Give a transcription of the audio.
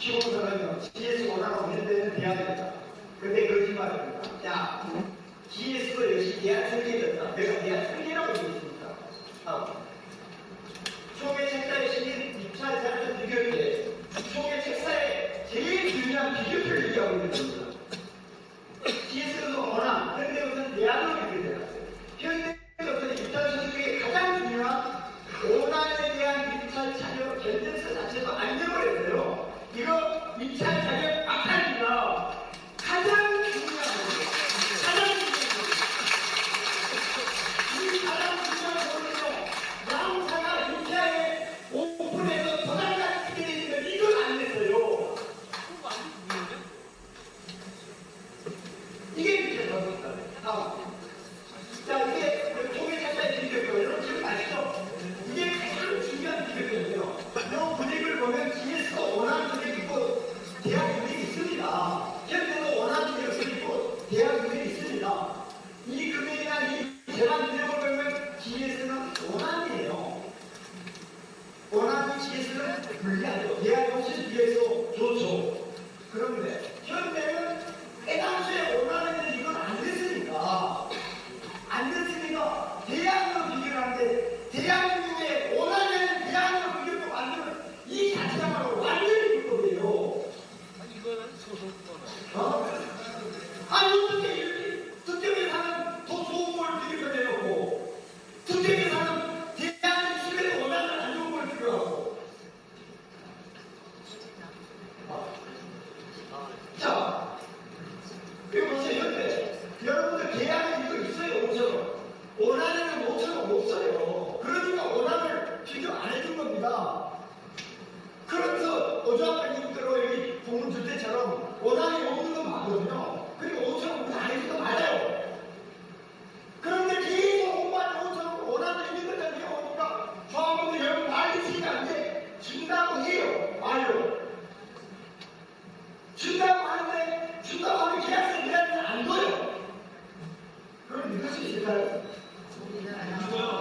시공사는 GS 원하고 있는 돼야 된다. 근데 거짓말입니다. 자, GS도 역시 대한 설계였다. 내가 대한 설계라고 얘기했습니다. 다음. 총회 책사의 신인 입찰 자료 비교일 때 총회 책사의 제일 중요한 비교표를 얘기하고 있는 겁니다. 입찰 자료 박탈입니다. 가장 중요한. 가장 중요한. 이 가장 중요한 거는요. 양사가 유치하게 오픈해서 도장까지 쓰게 되는데 이걸 안 냈어요. 이게 이렇게 됩니다. 다음. 이 재반 분석을 보면 GS는 원함이에요. 원하는 GS는 불리하죠. 대학 훨씬 비해서 좋죠. 겁니다. 그래서 어조아빠님들로 여기 부문 줄 때처럼 원한이 없는 건 맞거든요. 그리고 5천원 안 해준 건 맞아요. 그런데 계속 엄마한테 5천원 원한을 있는 것처럼 해오니까 조합원들 여러분 말리시니까 이제 준다고 해요. 말로. 준다고 하는데 준다고 하는 계약서 내야는 안 줘요. 그럼 이것이 실까요? 이거요.